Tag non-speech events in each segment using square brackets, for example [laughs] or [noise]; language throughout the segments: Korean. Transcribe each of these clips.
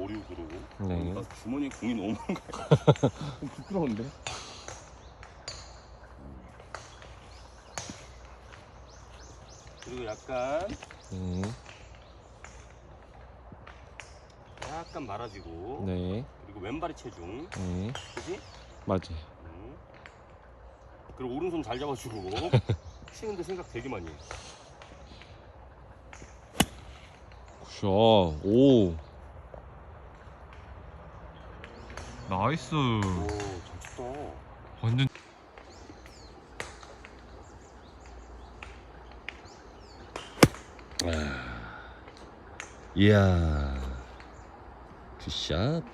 5, 6으로. 네. 나 주머니에 공이 너무 많은 거야. 좀 부끄러운데? 그리고 약간 네. 약간 말아주고. 네. 그리고 왼발의 체중. 네. 그지? 맞아요. 음. 그리고 오른손 잘 잡아주고. [laughs] 치는데 생각 되게 많이 해. 굿샷. 오. 나이스. 오, 잘 쳤다. 완전. 이야. 굿샷.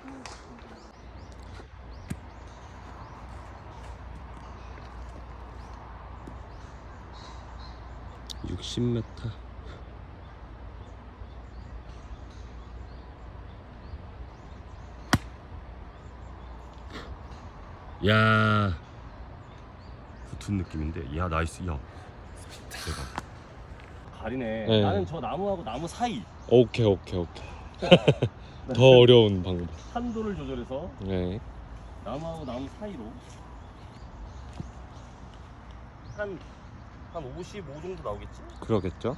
육십 m 야 붙은 느낌인데 야 나이스 야 대박 가리네 네. 나는 저 나무하고 나무 사이 오케이 오케이 오케이. 더 어려운 방법. 한도를 조절해서 네. 나무하고 나무 사이로 한, 한 55 정도 나오겠지? 그러겠죠?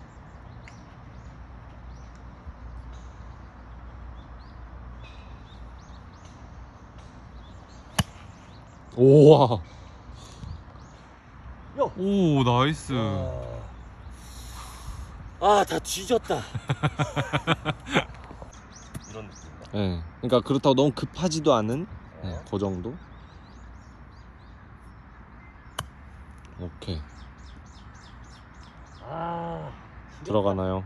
우와. 야! 오 나이스. 아, 다 뒤졌다. [laughs] 이런 느낌인가? 네. 그러니까 그렇다고 너무 급하지도 않은 네, 어? 그 정도. 오케이 아, 들어가나요?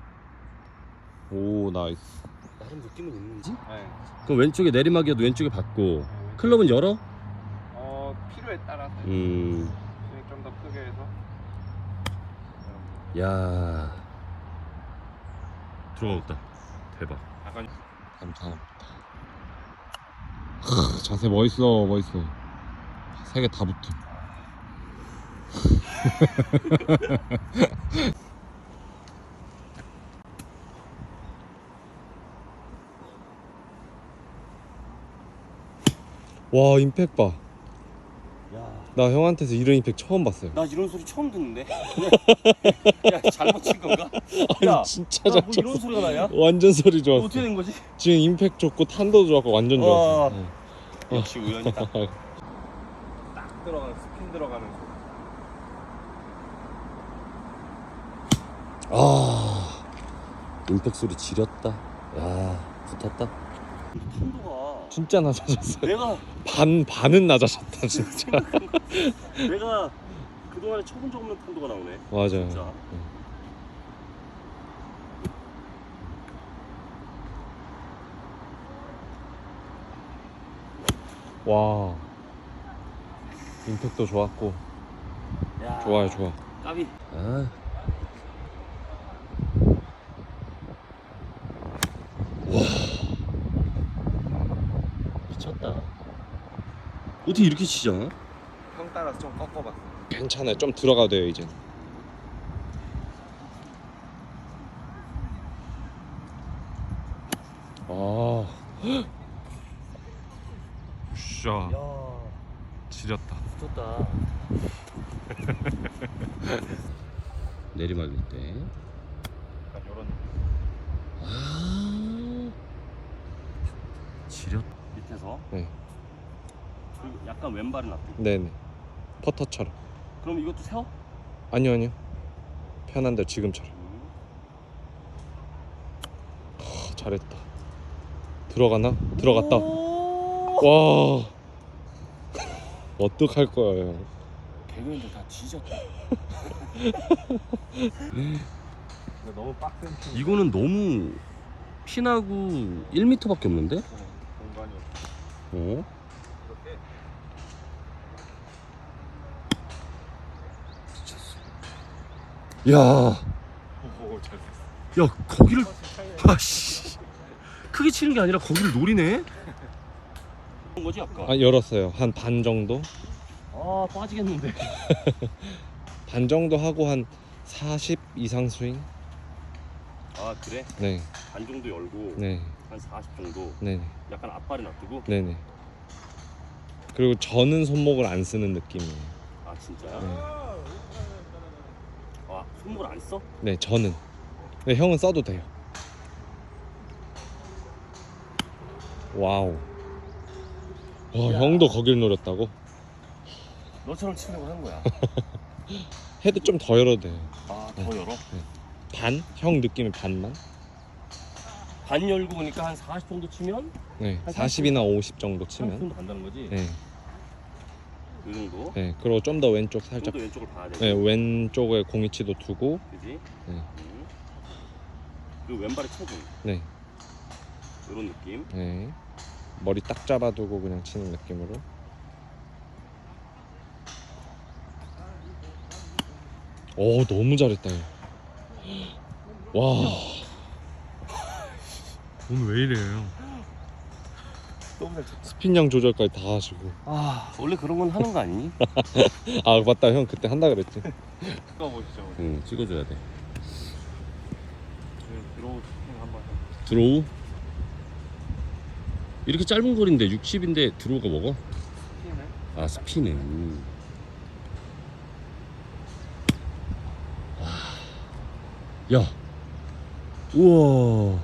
오 나이스. 나름 느낌은 있는지? 네. 그럼 왼쪽에 내리막이어도 왼쪽에 받고 클럽은 열어? 어 필요에 따라서 음, 스윙 좀더 크게 해서 야 들어갔다. 대박. 약간 감사합니다. 크, 자세 멋있어 멋있어. 세 개 다 붙어. [laughs] 와 임팩 봐. 야, 나 형한테서 이런 임팩 처음 봤어요. 나 이런 소리 처음 듣는데. [laughs] 야, 잘못 친 건가? 아니 야, 진짜 나잘뭐 쳤어. 이런 소리가 나냐? 완전 소리 이거 좋았어. 어떻게 된 거지? 지금 임팩 좋고 탄도 좋았고 완전 좋았어. 와. 응. 역시 우연이다. [laughs] 딱 들어가는 스핀 들어가는 소리. 아, 임팩 소리 지렸다. 야, 붙었다. 탄도가 진짜 낮아졌어요. 내가 반 반은 낮아졌다 진짜. [laughs] 내가 그동안에 쳐본 적 없는 탄도가 나오네. 맞아요. 진짜. 와 임팩도 좋았고 야, 좋아요 좋아. 까비. 아. 와. 미쳤다. 어떻게 이렇게 치자? 형 따라서 좀 꺾어봤어. 괜찮아요. 좀 들어가도 돼요 이제. 아. [gasps] 샤 야, 지렸다. 붙었다. [laughs] 내리막일 때. 약간 이런 아. 지렸. 밑에서. 네. 그리고 약간 왼발은 놔두고. 네네. 퍼터처럼. 그럼 이것도 세워? 아니요 아니요. 편한 대로 지금처럼. 음. 아, 잘했다. 들어가나? 들어갔다. 오! 와. [laughs] 어떡할 거야 형. 개그맨들 다 뒤졌다. 근데 너무 빡센 핀. 이거는 너무 핀하고 1m밖에 없는데? 공간이 어? 그렇게 야, 오 잘 됐어. 야 거기를 아씨 크게 치는 게 아니라 거기를 노리네. 그런 거지 아까. 아 열었어요. 한 반 정도? 아 빠지겠는데. [laughs] 반 정도 하고 한 40 이상 스윙? 아 그래? 네, 반 정도 열고 네, 한 40 정도 네, 약간 앞발에 놔두고 네, 네. 그리고 저는 손목을 안 쓰는 느낌이에요. 아 진짜? 네, 아 손목을 안 써? 네 저는. 네, 형은 써도 돼요. 와우. 와, 형도 거길 노렸다고? 너처럼 치려고 한 거야 [laughs] 헤드 좀 더 열어도 돼요. 아더 열어? 반? 형 느낌의 반만? 반 열고 그러니까 한 40 정도 치면 네, 한 40이나 50 정도 30 치면. 정도 간다는 거지? 네, 이 정도? 네. 그리고 좀 더 왼쪽 좀 살짝. 더 왼쪽을 봐야 돼 네, 왼쪽에 공이치도 두고. 그지? 네. 음. 그리고 왼발에 체중 네, 이런 느낌 네. 머리 딱 잡아두고 그냥 치는 느낌으로. 오, 너무 잘했다. 얘. 와. 오늘 왜 이래요? 스핀량 조절까지 다 하시고. 아 원래 그런 건 하는 거 아니니? [laughs] 아, 맞다. 형 그때 한다 그랬지. 찍어보시죠. 응 찍어줘야 돼 들어오 팅 한번 해. 드로우? 이렇게 짧은 거리인데 60인데 드로우가 먹어? 스피는 아 스피는 와. 야 우와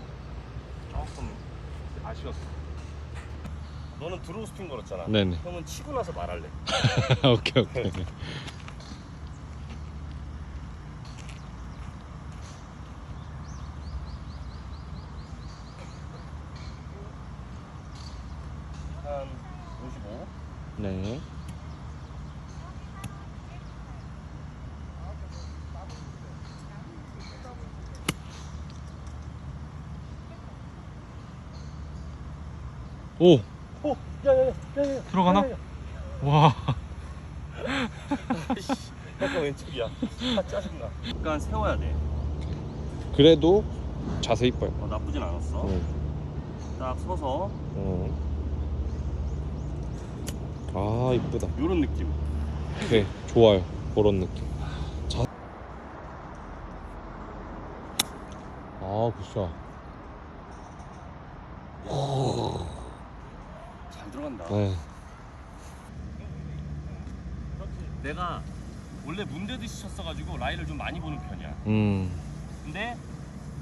조금 아쉬웠어. 너는 드로우 스핀 걸었잖아 네네. 형은 치고 나서 말할래 [laughs] 오케이, 오케이. 한 55? 네. 오! 어, 야야야야야 들어가나? 와. 약간 왼쪽이야 아 짜증나 약간 세워야 돼 그래도 자세 이뻐요. 어, 나쁘진 않았어 응. 딱 서서 응. 아, 이쁘다. 요런 느낌 오케이. 좋아요. 그런 느낌. 자. 아, 굿샷. 네. 내가 원래 문대듯이 쳤어가지고 라인을 좀 많이 보는 편이야 음. 근데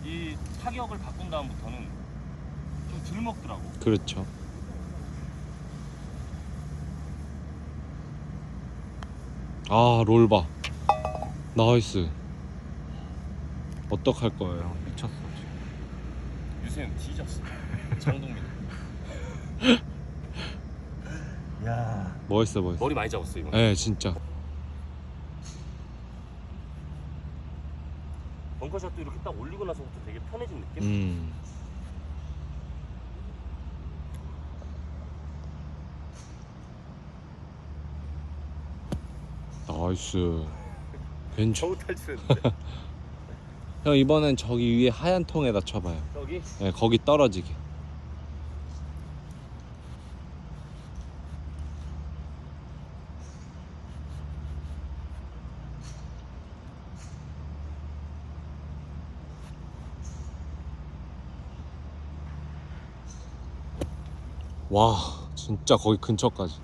이 타격을 바꾼 다음부터는 좀 덜 먹더라고 그렇죠. 아, 롤바. 나이스. 어떡할 거예요? 미쳤어. 지금. 유세윤 뒤졌어 [laughs] 장동민 야 [laughs] 멋있어, 멋있어. 머리 많이 잡았어 이거 네, 진짜. 벙커샷도 이렇게 딱 올리고 나서부터 되게 편해진 느낌? 음. 나이스. 괜찮. 겨우 탈출했는데 [laughs] 형 이번엔 저기 위에 하얀 통에다 쳐봐요. 저기 네, 거기 떨어지게. 와, 진짜 거기 근처까지.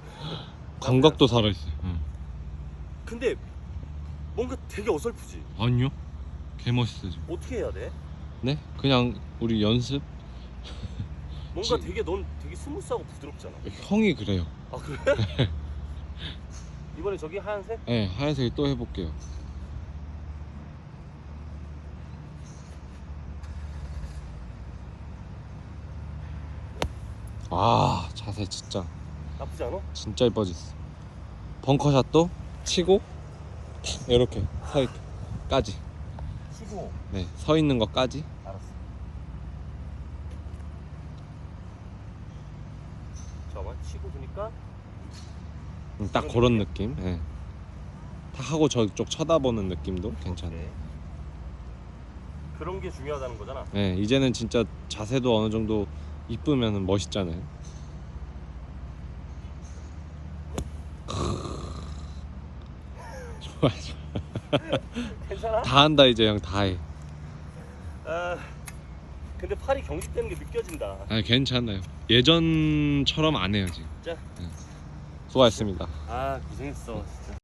감각도 살아있어요. 응. 근데 뭔가 되게 어설프지 아니요. 개 멋있어 지금. 어떻게 해야 돼? 네? 그냥 우리 연습? 뭔가 지- 되게 넌 되게 스무스하고 부드럽잖아 형이 그래요. 아 그래? [laughs] 이번에 저기 하얀색? 네, 하얀색 또 해볼게요. 아, 자세 진짜 나쁘지 않아? 진짜 이뻐졌어. 벙커샷도 치고 이렇게 서 있까지. 치고 네, 서 있는 것까지. 알았어 잠깐만 치고 보니까 음, 딱 그런 느낌. 네. 다 하고 저쪽 쳐다보는 느낌도 괜찮아요. 오케이. 그런 게 중요하다는 거잖아 네, 이제는 진짜 자세도 어느 정도 이쁘면 멋있잖아요. 좋아, 좋아. 괜찮아? 다 한다 이제 형 다 해. 아, 근데 팔이 경직되는 게 느껴진다. 아 괜찮아요. 예전처럼 안 해요 지금. 진짜? 네. 수고하셨습니다. 아 고생했어 진짜.